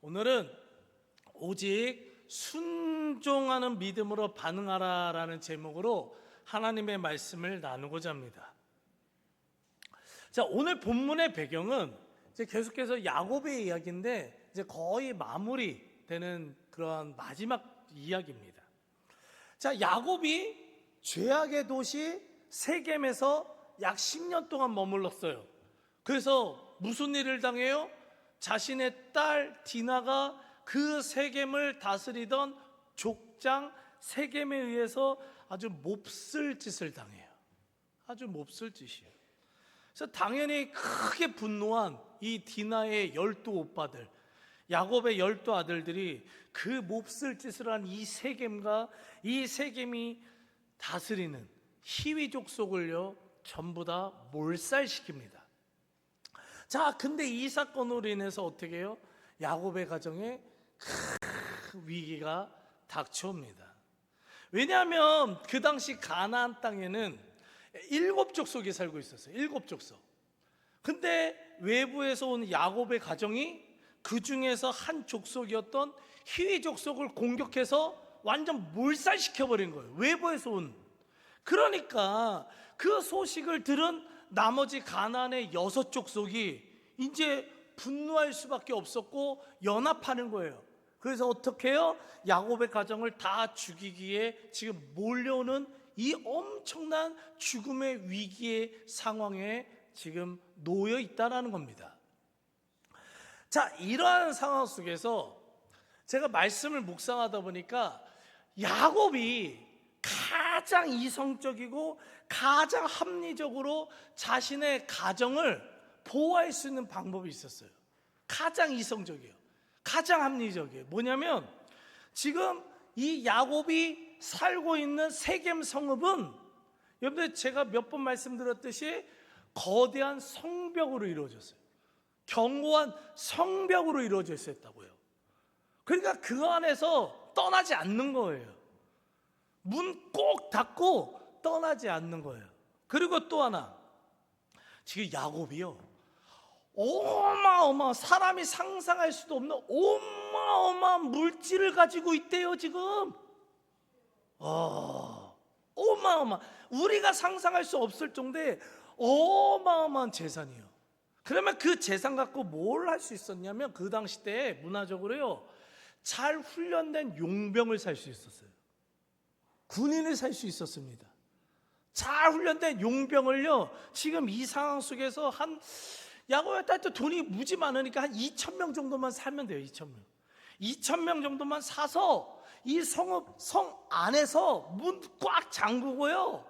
오늘은 오직 순종하는 믿음으로 반응하라라는 제목으로 하나님의 말씀을 나누고자 합니다. 자, 오늘 본문의 배경은 이제 계속해서 야곱의 이야기인데 이제 거의 마무리되는 그러한 마지막 이야기입니다. 자, 야곱이 죄악의 도시 세겜에서 약 10년 동안 머물렀어요. 그래서 무슨 일을 당해요? 자신의 딸 디나가 그 세겜을 다스리던 족장 세겜에 의해서 아주 몹쓸 짓을 당해요. 아주 몹쓸 짓이에요. 그래서 당연히 크게 분노한 이 디나의 열두 오빠들, 야곱의 열두 아들들이 그 몹쓸 짓을 한 이 세겜과 이 세겜이 다스리는 희위 족 속을요 전부 다 몰살시킵니다. 자, 근데 이 사건으로 인해서 어떻게 해요? 야곱의 가정에 큰 위기가 닥쳐옵니다. 왜냐하면 그 당시 가나안 땅에는 일곱 족속이 살고 있었어요. 일곱 족속. 근데 외부에서 온 야곱의 가정이 그 중에서 한 족속이었던 희위 족속을 공격해서 완전 몰살시켜 버린 거예요. 외부에서 온. 그러니까 그 소식을 들은 나머지 가나안의 여섯 족속이 이제 분노할 수밖에 없었고 연합하는 거예요. 그래서 어떻게 해요? 야곱의 가정을 다 죽이기에 지금 몰려오는 이 엄청난 죽음의 위기의 상황에 지금 놓여 있다라는 겁니다. 자, 이러한 상황 속에서 제가 말씀을 묵상하다 보니까 야곱이 가장 이성적이고 가장 합리적으로 자신의 가정을 보호할 수 있는 방법이 있었어요. 가장 이성적이에요. 가장 합리적이에요. 뭐냐면 지금 이 야곱이 살고 있는 세겜 성읍은 여러분들 제가 몇 번 말씀드렸듯이 거대한 성벽으로 이루어졌어요. 견고한 성벽으로 이루어져 있었다고요. 그러니까 그 안에서 떠나지 않는 거예요. 문 꼭 닫고 떠나지 않는 거예요. 그리고 또 하나, 지금 야곱이요. 어마어마 사람이 상상할 수도 없는 어마어마한 물질을 가지고 있대요 지금. 어, 어마어마 우리가 상상할 수 없을 정도의 어마어마한 재산이요. 그러면 그 재산 갖고 뭘 할 수 있었냐면 그 당시 때 문화적으로요 잘 훈련된 용병을 살 수 있었어요. 군인을 살 수 있었습니다. 잘 훈련된 용병을요 지금 이 상황 속에서 한 야곱의 딸때 돈이 무지 많으니까 한 2천 명 정도만 사면 돼요. 2천 명. 2천 명 정도만 사서 이 성읍 성 안에서 문 꽉 잠그고요.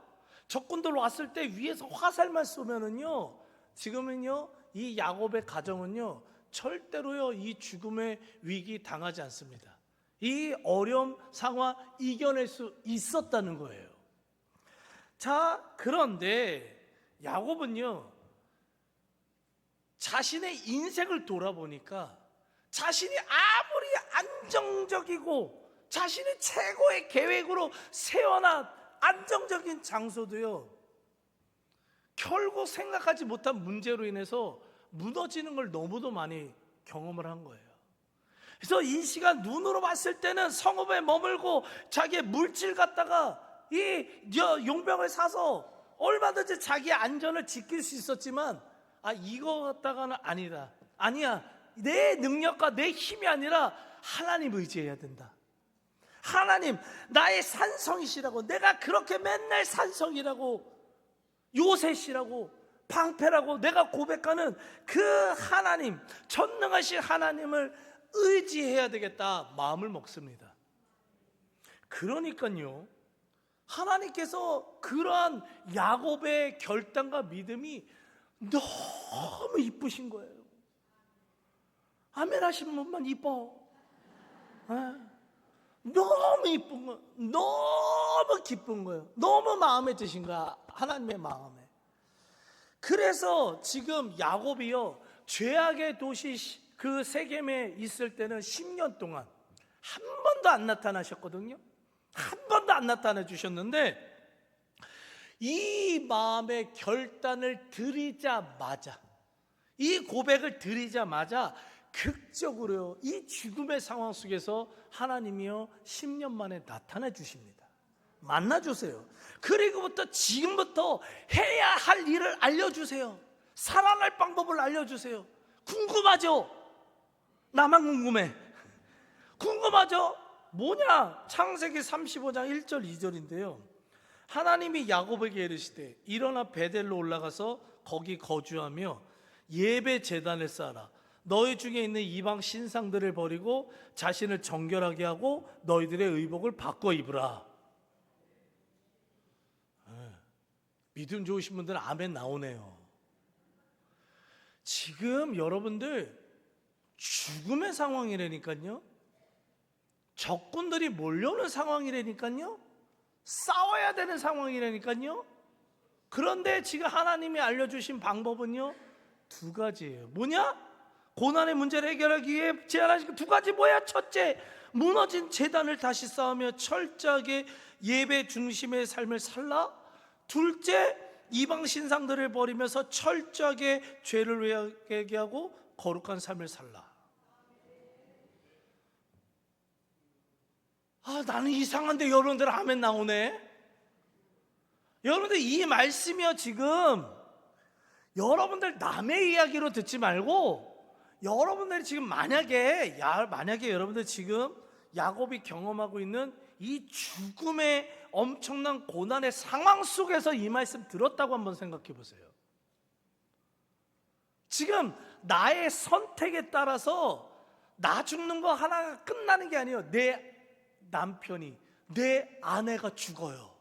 적군들 왔을 때 위에서 화살만 쏘면은요. 지금은요. 이 야곱의 가정은요. 절대로요. 이 죽음의 위기 당하지 않습니다. 이 어려움 상황 이겨낼 수 있었다는 거예요. 자, 그런데 야곱은요. 자신의 인생을 돌아보니까 자신이 아무리 안정적이고 자신의 최고의 계획으로 세워난 안정적인 장소도요. 결국 생각하지 못한 문제로 인해서 무너지는 걸 너무도 많이 경험을 한 거예요. 그래서 이 시간 눈으로 봤을 때는 성읍에 머물고 자기의 물질 갖다가 이 용병을 사서 얼마든지 자기의 안전을 지킬 수 있었지만 아 이거 갖다가는 아니다. 아니야. 내 능력과 내 힘이 아니라 하나님 의지해야 된다. 하나님 나의 산성이시라고 내가 그렇게 맨날 산성이라고 요새시라고 방패라고 내가 고백하는 그 하나님 전능하신 하나님을 의지해야 되겠다 마음을 먹습니다. 그러니까요. 하나님께서 그러한 야곱의 결단과 믿음이 너무 이쁘신 거예요. 아멘 하신 분만 이뻐. 예. 너무 이쁜 거, 너무 기쁜 거예요. 너무 마음에 드신 거야. 하나님의 마음에. 그래서 지금 야곱이요. 죄악의 도시 그 세겜에 있을 때는 10년 동안 한 번도 안 나타나셨거든요. 한 번도 안 나타나 주셨는데 이 마음의 결단을 드리자마자 이 고백을 드리자마자 극적으로요. 이 죽음의 상황 속에서 하나님이요 10년 만에 나타나 주십니다. 만나 주세요. 그리고부터 지금부터 해야 할 일을 알려 주세요. 살아날 방법을 알려 주세요. 궁금하죠? 나만 궁금해. 궁금하죠? 뭐냐? 창세기 35장 1절 2절인데요. 하나님이 야곱에게 이르시되 일어나 베델로 올라가서 거기 거주하며 예배 제단을 쌓아라. 너희 중에 있는 이방 신상들을 버리고 자신을 정결하게 하고 너희들의 의복을 바꿔 입으라. 예. 믿음 좋으신 분들은 아멘 나오네요. 지금 여러분들 죽음의 상황이라니까요. 적군들이 몰려오는 상황이라니까요. 싸워야 되는 상황이라니까요. 그런데 지금 하나님이 알려주신 방법은요 두 가지예요. 뭐냐? 고난의 문제를 해결하기 위해 제안하신 두 가지 뭐야? 첫째, 무너진 재단을 다시 쌓으며 철저하게 예배 중심의 삶을 살라. 둘째, 이방 신상들을 버리면서 철저하게 죄를 회개하게 하고 거룩한 삶을 살라. 아, 나는 이상한데 여러분들 하면 나오네. 여러분들 이 말씀이요 지금 여러분들 남의 이야기로 듣지 말고 여러분들이 지금 만약에 야 만약에 여러분들 지금 야곱이 경험하고 있는 이 죽음의 엄청난 고난의 상황 속에서 이 말씀 들었다고 한번 생각해 보세요. 지금 나의 선택에 따라서 나 죽는 거 하나가 끝나는 게 아니에요. 내 남편이 내 아내가 죽어요.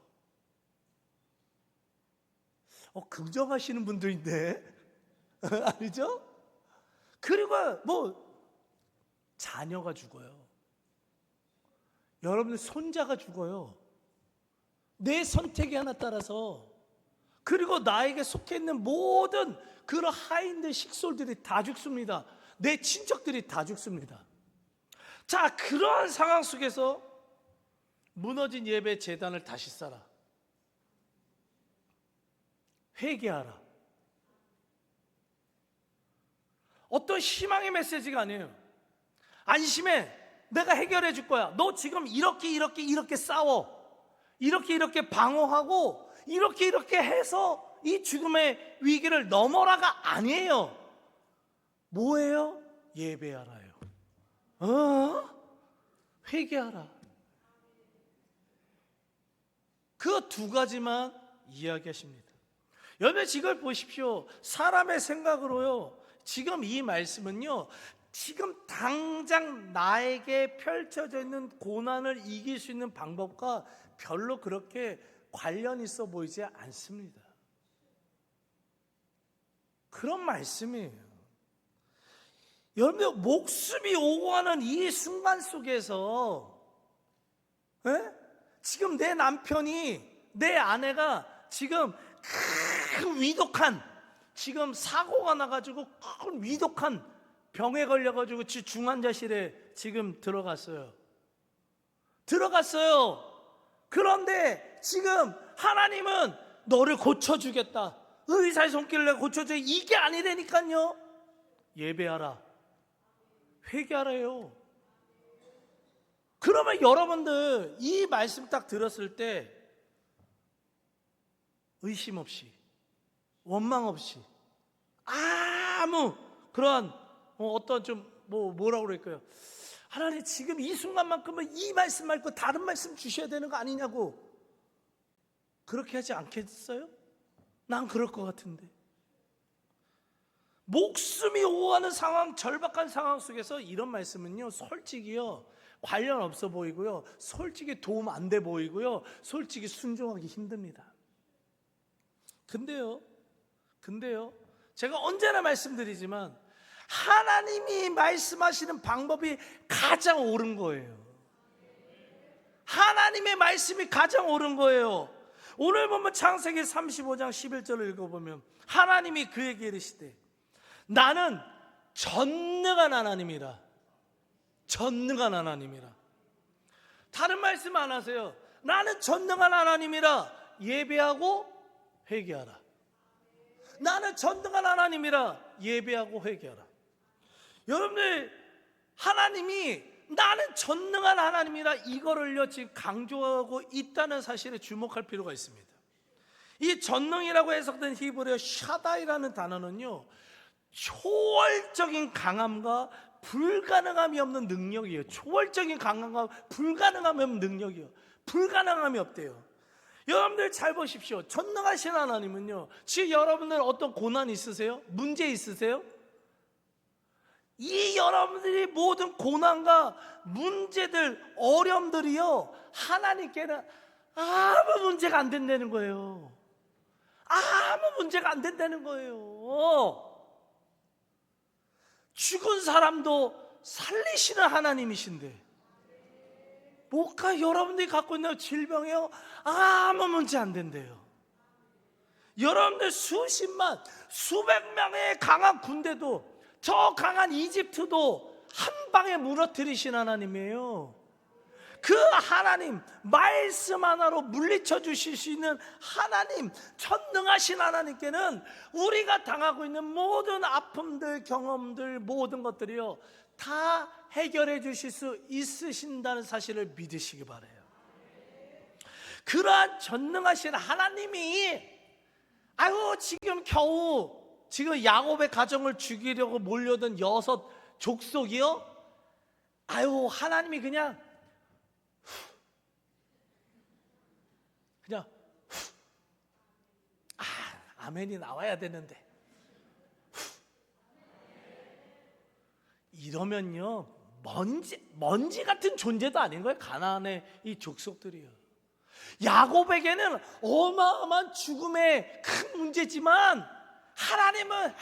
어, 긍정하시는 분들인데 아니죠? 그리고 뭐 자녀가 죽어요. 여러분들 손자가 죽어요. 내 선택이 하나 따라서 그리고 나에게 속해 있는 모든 그런 하인들 식솔들이 다 죽습니다. 내 친척들이 다 죽습니다. 자, 그러한 상황 속에서 무너진 예배 재단을 다시 쌓아. 회개하라. 어떤 희망의 메시지가 아니에요. 안심해. 내가 해결해 줄 거야. 너 지금 이렇게 이렇게 이렇게 싸워. 이렇게 이렇게 방어하고 이렇게 이렇게 해서 이 죽음의 위기를 넘어라가 아니에요. 뭐예요? 예배하라요. 어? 회개하라. 그 두 가지만 이야기하십니다. 여러분 지금 보십시오. 사람의 생각으로요. 지금 이 말씀은요. 지금 당장 나에게 펼쳐져 있는 고난을 이길 수 있는 방법과 별로 그렇게 관련 있어 보이지 않습니다. 그런 말씀이에요. 여러분들 목숨이 오고 하는 이 순간 속에서 에? 지금 내 남편이 내 아내가 지금 큰 위독한 지금 사고가 나가지고 큰 위독한 병에 걸려가지고 지- 중환자실에 지금 들어갔어요. 들어갔어요. 그런데 지금 하나님은 너를 고쳐주겠다. 의사의 손길을 내가 고쳐줘. 이게 아니라니까요. 예배하라. 회개하라요. 그러면 여러분들 이 말씀 딱 들었을 때 의심 없이 원망 없이 아무 그런 어, 어떤 좀 뭐 뭐라고 그럴까요? 하나님 지금 이 순간만큼은 이 말씀 말고 다른 말씀 주셔야 되는 거 아니냐고 그렇게 하지 않겠어요? 난 그럴 것 같은데 목숨이 오하는 상황, 절박한 상황 속에서 이런 말씀은요, 솔직히요, 관련 없어 보이고요, 솔직히 도움 안 돼 보이고요, 솔직히 순종하기 힘듭니다. 근데요, 근데요, 제가 언제나 말씀드리지만, 하나님이 말씀하시는 방법이 가장 옳은 거예요. 하나님의 말씀이 가장 옳은 거예요. 오늘 보면 창세기 35장 11절을 읽어보면, 하나님이 그에게 이르시되, 나는 전능한 하나님이라. 전능한 하나님이라. 다른 말씀 안 하세요. 나는 전능한 하나님이라 예배하고 회개하라. 나는 전능한 하나님이라 예배하고 회개하라. 여러분들 하나님이 나는 전능한 하나님이라 이거를요 지금 강조하고 있다는 사실에 주목할 필요가 있습니다. 이 전능이라고 해석된 히브리어 샤다이라는 단어는요 초월적인 강함과 불가능함이 없는 능력이에요. 초월적인 강함과 불가능함이 없는 능력이에요. 불가능함이 없대요. 여러분들 잘 보십시오. 전능하신 하나님은요. 지금 여러분들 어떤 고난 있으세요? 문제 있으세요? 이 여러분들이 모든 고난과 문제들, 어려움들이요. 하나님께는 아무 문제가 안 된다는 거예요. 아무 문제가 안 된다는 거예요. 죽은 사람도 살리시는 하나님이신데 뭐가 여러분들이 갖고 있는 질병이요 아무 문제 안 된대요. 여러분들 수십만 수백 명의 강한 군대도 저 강한 이집트도 한 방에 무너뜨리신 하나님이에요. 그 하나님 말씀 하나로 물리쳐 주실 수 있는 하나님 천능하신 하나님께는 우리가 당하고 있는 모든 아픔들 경험들 모든 것들이요 다 해결해 주실 수 있으신다는 사실을 믿으시기 바래요. 그러한 전능하신 하나님이 아유 지금 겨우 지금 야곱의 가정을 죽이려고 몰려든 여섯 족속이요 아유 하나님이 그냥 그냥 후. 아 아멘이 나와야 되는데 후. 이러면요 먼지 먼지 같은 존재도 아닌 거예요 가나안의 이 족속들이요 야곱에게는 어마어마한 죽음의 큰 문제지만 하나님은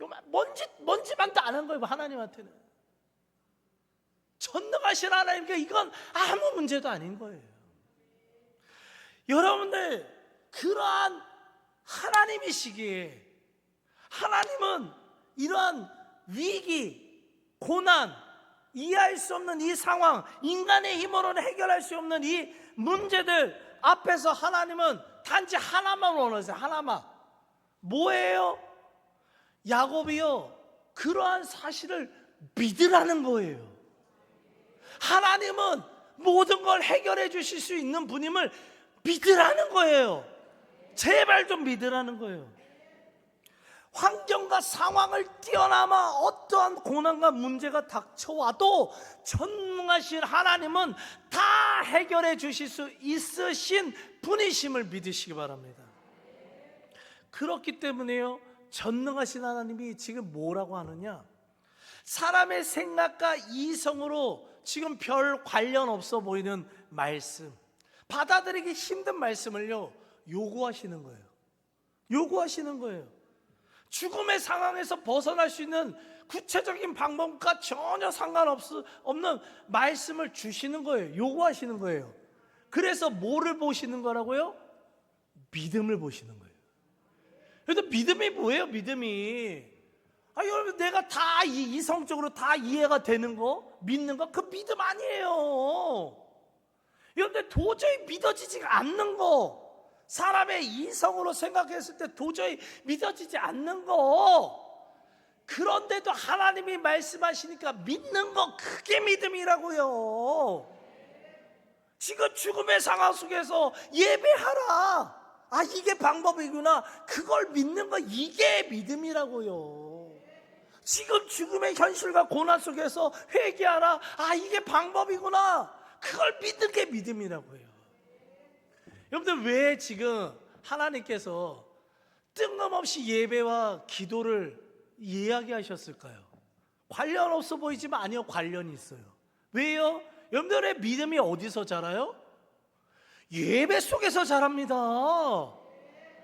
요만 먼지 먼지만도 안 한 거예요 하나님한테는 전능하신 하나님께 이건 아무 문제도 아닌 거예요. 여러분들 그러한 하나님이시기에 하나님은 이러한 위기, 고난, 이해할 수 없는 이 상황, 인간의 힘으로는 해결할 수 없는 이 문제들 앞에서 하나님은 단지 하나만 원하세요. 하나만. 뭐예요? 야곱이요. 그러한 사실을 믿으라는 거예요. 하나님은 모든 걸 해결해 주실 수 있는 분임을 믿으라는 거예요. 제발 좀 믿으라는 거예요. 환경과 상황을 뛰어넘어 어떠한 고난과 문제가 닥쳐와도 전능하신 하나님은 다 해결해 주실 수 있으신 분이심을 믿으시기 바랍니다. 그렇기 때문에요. 전능하신 하나님이 지금 뭐라고 하느냐? 사람의 생각과 이성으로 지금 별 관련 없어 보이는 말씀, 받아들이기 힘든 말씀을요, 요구하시는 거예요. 요구하시는 거예요. 죽음의 상황에서 벗어날 수 있는 구체적인 방법과 전혀 상관없는 말씀을 주시는 거예요. 요구하시는 거예요. 그래서 뭐를 보시는 거라고요? 믿음을 보시는 거예요. 그래도 믿음이 뭐예요? 믿음이. 아, 여러분, 내가 다 이- 이성적으로 다 이해가 되는 거, 믿는 거, 그 믿음 아니에요. 여러분들 도저히 믿어지지가 않는 거, 사람의 이성으로 생각했을 때 도저히 믿어지지 않는 거, 그런데도 하나님이 말씀하시니까 믿는 거 그게 믿음이라고요. 지금 죽음의 상황 속에서 예배하라. 아, 이게 방법이구나. 그걸 믿는 거 이게 믿음이라고요. 지금 죽음의 현실과 고난 속에서 회개하라. 아, 이게 방법이구나. 그걸 믿는 게 믿음이라고요. 여러분들 왜 지금 하나님께서 뜬금없이 예배와 기도를 이야기하셨을까요? 관련 없어 보이지만 아니요 관련이 있어요. 왜요? 여러분들의 믿음이 어디서 자라요? 예배 속에서 자랍니다.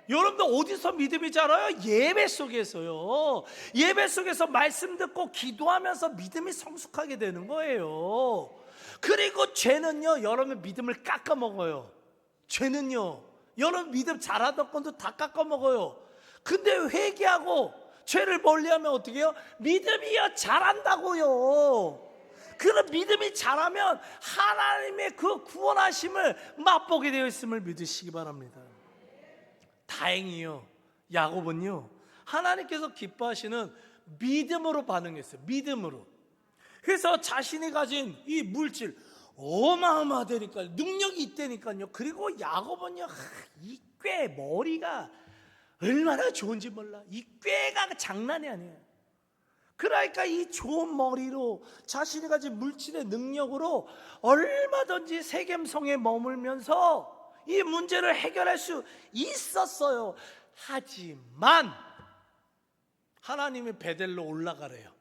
여러분들 어디서 믿음이 자라요? 예배 속에서요. 예배 속에서 말씀 듣고 기도하면서 믿음이 성숙하게 되는 거예요. 그리고 죄는요, 여러분 믿음을 깎아 먹어요. 죄는요, 여러분 믿음 잘하던 건도 다 깎아 먹어요. 근데 회개하고 죄를 멀리하면 어떻게 해요? 믿음이요 자란다고요. 그런 믿음이 자라면 하나님의 그 구원하심을 맛보게 되어 있음을 믿으시기 바랍니다. 다행히요. 야곱은요. 하나님께서 기뻐하시는 믿음으로 반응했어요. 믿음으로. 그래서 자신이 가진 이 물질 어마어마하다니까 능력이 있다니까요. 그리고 야곱은요 하, 이꾀 머리가 얼마나 좋은지 몰라. 이 꾀가 장난이 아니에요. 그러니까 이 좋은 머리로 자신이 가진 물질의 능력으로 얼마든지 세겜성에 머물면서 이 문제를 해결할 수 있었어요. 하지만 하나님이 베델로 올라가래요.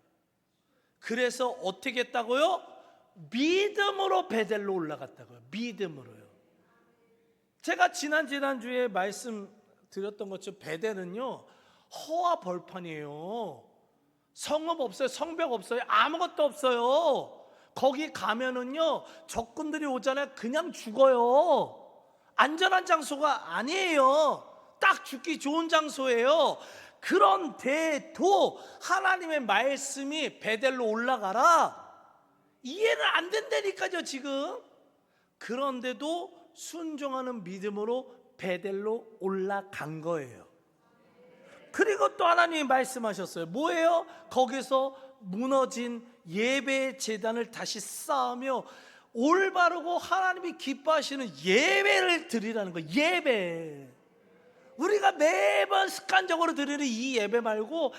그래서 어떻게 했다고요? 믿음으로 베델로 올라갔다고요. 믿음으로요. 제가 지난 지난주에 말씀 드렸던 것처럼 베델은요. 허와 벌판이에요. 성읍 없어요. 성벽 없어요. 아무것도 없어요. 거기 가면은요. 적군들이 오잖아요. 그냥 죽어요. 안전한 장소가 아니에요. 딱 죽기 좋은 장소예요. 그런데도 하나님의 말씀이 베델로 올라가라. 이해는 안 된다니까요, 지금. 그런데도 순종하는 믿음으로 베델로 올라간 거예요. 그리고 또 하나님이 말씀하셨어요. 뭐예요? 거기서 무너진 예배 재단을 다시 쌓으며 올바르고 하나님이 기뻐하시는 예배를 드리라는 거예요. 예배. 우리가 매번 습관적으로 드리는 이 예배 말고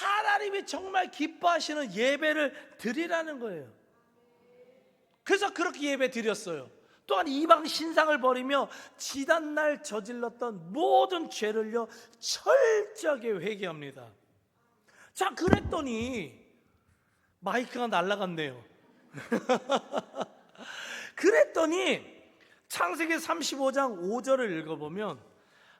하나님이 정말 기뻐하시는 예배를 드리라는 거예요. 그래서 그렇게 예배 드렸어요. 또한 이방 신상을 버리며 지단날 저질렀던 모든 죄를요 철저하게 회개합니다. 자, 그랬더니 마이크가 날라갔네요. 그랬더니 창세기 35장 5절을 읽어보면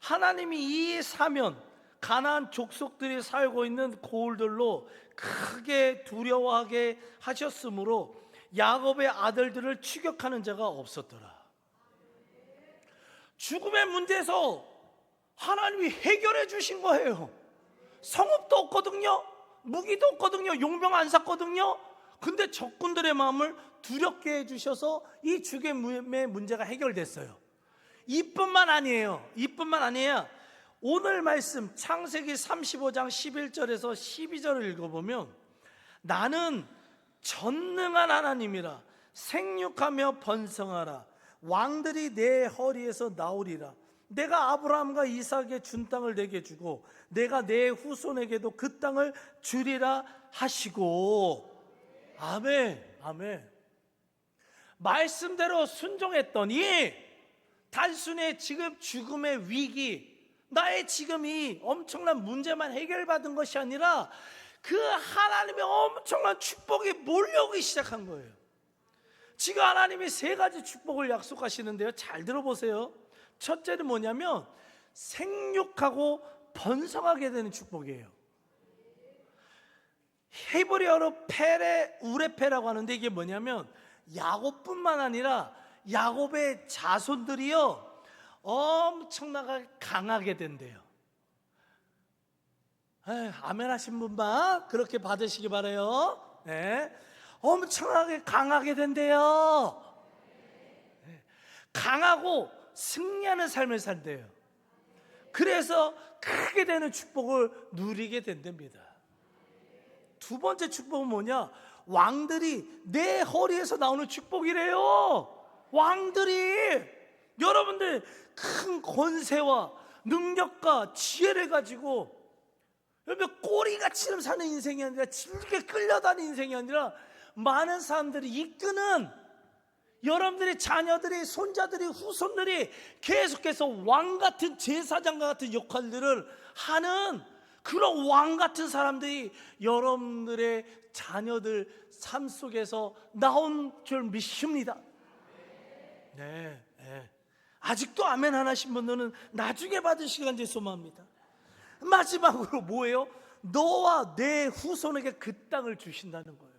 하나님이 이 사면 가나안 족속들이 살고 있는 고을들로 크게 두려워하게 하셨으므로 야곱의 아들들을 추격하는 자가 없었더라. 죽음의 문제에서 하나님이 해결해 주신 거예요. 성읍도 없거든요. 무기도 없거든요. 용병 안 샀거든요. 근데 적군들의 마음을 두렵게 해 주셔서 이 죽음의 문제가 해결됐어요. 이뿐만 아니에요. 이뿐만 아니에요. 오늘 말씀 창세기 35장 11절에서 12절을 읽어보면 나는 전능한 하나님이라 생육하며 번성하라. 왕들이 내 허리에서 나오리라. 내가 아브라함과 이삭에게 준 땅을 내게 주고 내가 내 후손에게도 그 땅을 주리라 하시고. 아멘. 아멘. 말씀대로 순종했더니 단순히 지금 죽음의 위기 나의 지금 이 엄청난 문제만 해결받은 것이 아니라 그 하나님의 엄청난 축복이 몰려오기 시작한 거예요. 지금 하나님이 세 가지 축복을 약속하시는데요. 잘 들어보세요. 첫째는 뭐냐면 생육하고 번성하게 되는 축복이에요. 헤브리어로 페레 우레페라고 하는데 이게 뭐냐면 야곱뿐만 아니라 야곱의 자손들이요 엄청나게 강하게 된대요. 에이, 아멘 하신 분만 그렇게 받으시기 바래요. 네. 엄청나게 강하게 된대요. 네. 강하고 승리하는 삶을 산대요. 그래서 크게 되는 축복을 누리게 된답니다. 두 번째 축복은 뭐냐? 왕들이 내 허리에서 나오는 축복이래요. 왕들이 여러분들 큰 권세와 능력과 지혜를 가지고 여러분 꼬리가처럼 사는 인생이 아니라 질게 끌려다니는 인생이 아니라 많은 사람들이 이끄는 여러분들의 자녀들이 손자들이 후손들이 계속해서 왕 같은 제사장과 같은 역할들을 하는 그런 왕 같은 사람들이 여러분들의 자녀들 삶 속에서 나온 줄 믿습니다. 네, 네. 아직도 아멘 안 하신 분들은 나중에 받으시기 간절 소망합니다. 마지막으로 뭐예요? 너와 내 후손에게 그 땅을 주신다는 거예요.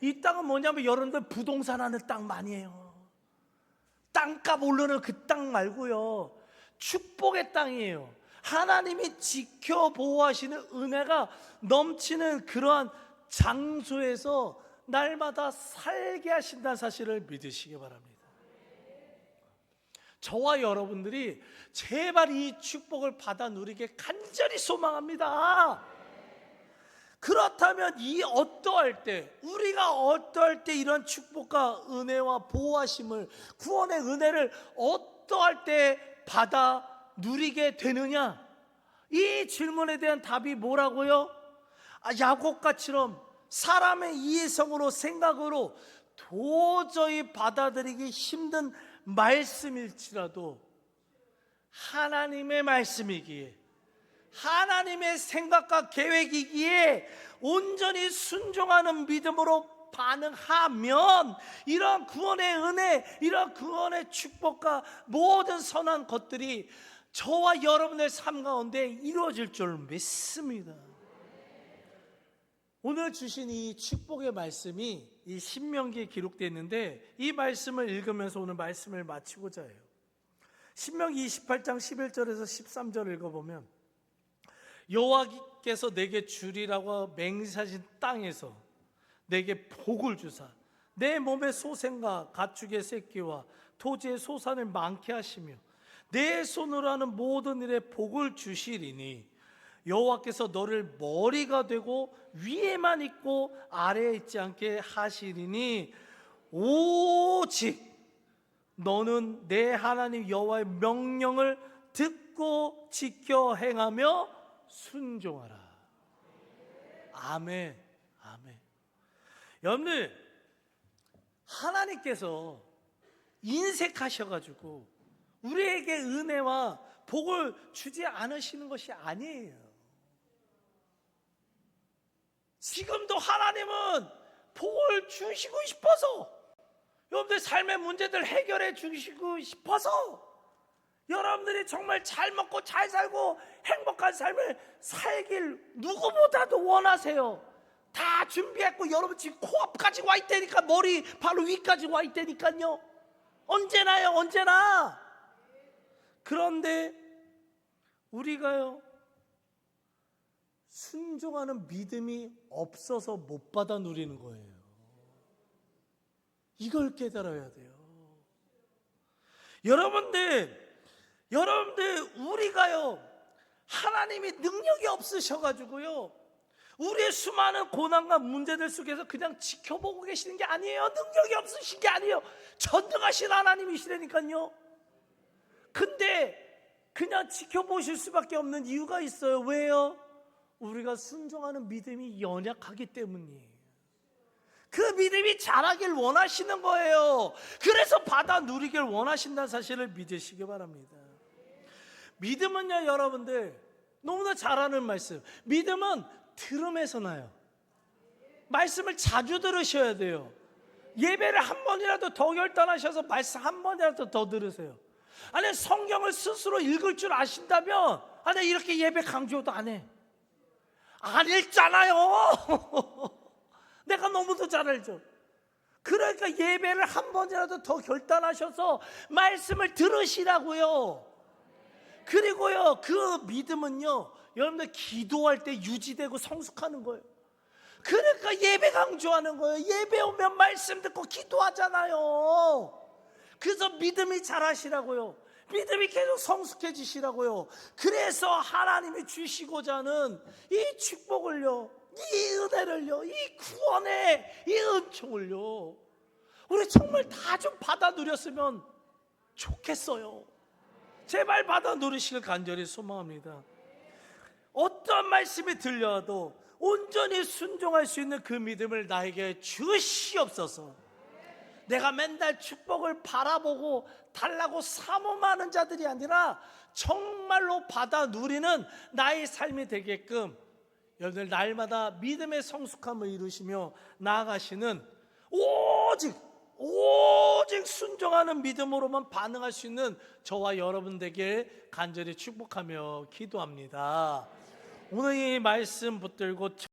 이 땅은 뭐냐면 여러분들 부동산 하는 땅 많이 해요. 땅값 오르는 그 땅 말고요. 축복의 땅이에요. 하나님이 지켜 보호하시는 은혜가 넘치는 그러한 장소에서 날마다 살게 하신다는 사실을 믿으시기 바랍니다. 저와 여러분들이 제발 이 축복을 받아 누리게 간절히 소망합니다. 그렇다면 이 어떠할 때 우리가 어떠할 때 이런 축복과 은혜와 보호하심을 구원의 은혜를 어떠할 때 받아 누리게 되느냐? 이 질문에 대한 답이 뭐라고요? 아, 야곱같이럼 사람의 이해성으로 생각으로 도저히 받아들이기 힘든 말씀일지라도 하나님의 말씀이기에 하나님의 생각과 계획이기에 온전히 순종하는 믿음으로 반응하면 이런 구원의 은혜, 이런 구원의 축복과 모든 선한 것들이 저와 여러분의 삶 가운데 이루어질 줄 믿습니다. 오늘 주신 이 축복의 말씀이 이 신명기에 기록되어 있는데 이 말씀을 읽으면서 오늘 말씀을 마치고자 해요. 신명기 28장 11절에서 13절 읽어보면 여호와께서 내게 주리라고 맹세하신 땅에서 내게 복을 주사 내 몸의 소생과 가축의 새끼와 토지의 소산을 많게 하시며 내 손으로 하는 모든 일에 복을 주시리니 여호와께서 너를 머리가 되고 위에만 있고 아래에 있지 않게 하시리니 오직 너는 내 하나님 여호와의 명령을 듣고 지켜 행하며 순종하라. 아멘. 아멘. 여러분들 하나님께서 인색하셔 가지고 우리에게 은혜와 복을 주지 않으시는 것이 아니에요. 지금도 하나님은 복을 주시고 싶어서 여러분들 삶의 문제들 해결해 주시고 싶어서 여러분들이 정말 잘 먹고 잘 살고 행복한 삶을 살길 누구보다도 원하세요. 다 준비했고 여러분 지금 코앞까지 와 있다니까 머리 바로 위까지 와 있다니까요. 언제나요, 언제나. 그런데 우리가요 순종하는 믿음이 없어서 못 받아 누리는 거예요. 이걸 깨달아야 돼요. 여러분들, 여러분들, 우리가요, 하나님이 능력이 없으셔가지고요, 우리의 수많은 고난과 문제들 속에서 그냥 지켜보고 계시는 게 아니에요. 능력이 없으신 게 아니에요. 전능하신 하나님이시라니까요. 근데 그냥 지켜보실 수밖에 없는 이유가 있어요. 왜요? 우리가 순종하는 믿음이 연약하기 때문이에요. 그 믿음이 자라길 원하시는 거예요. 그래서 받아 누리길 원하신다는 사실을 믿으시기 바랍니다. 믿음은요, 여러분들, 너무나 잘하는 말씀. 믿음은 들음에서 나요. 말씀을 자주 들으셔야 돼요. 예배를 한 번이라도 더 결단하셔서 말씀 한 번이라도 더 들으세요. 아니, 성경을 스스로 읽을 줄 아신다면, 아니, 이렇게 예배 강조도 안 해. 안 읽잖아요. 내가 너무도 잘 알죠. 그러니까 예배를 한 번이라도 더 결단하셔서 말씀을 들으시라고요. 그리고요, 그 믿음은요, 여러분들 기도할 때 유지되고 성숙하는 거예요. 그러니까 예배 강조하는 거예요. 예배 오면 말씀 듣고 기도하잖아요. 그래서 믿음이 자라시라고요. 믿음이 계속 성숙해지시라고요. 그래서 하나님이 주시고자 하는 이 축복을요, 이 은혜를요, 이 구원의 이 은총을요, 우리 정말 다 좀 받아 누렸으면 좋겠어요. 제발 받아 누리시길 간절히 소망합니다. 어떤 말씀이 들려도 온전히 순종할 수 있는 그 믿음을 나에게 주시옵소서. 내가 맨날 축복을 바라보고 달라고 사모하는 자들이 아니라 정말로 받아 누리는 나의 삶이 되게끔 여러분들 날마다 믿음의 성숙함을 이루시며 나아가시는 오직 오직 순종하는 믿음으로만 반응할 수 있는 저와 여러분들에게 간절히 축복하며 기도합니다. 오늘 이 말씀 붙들고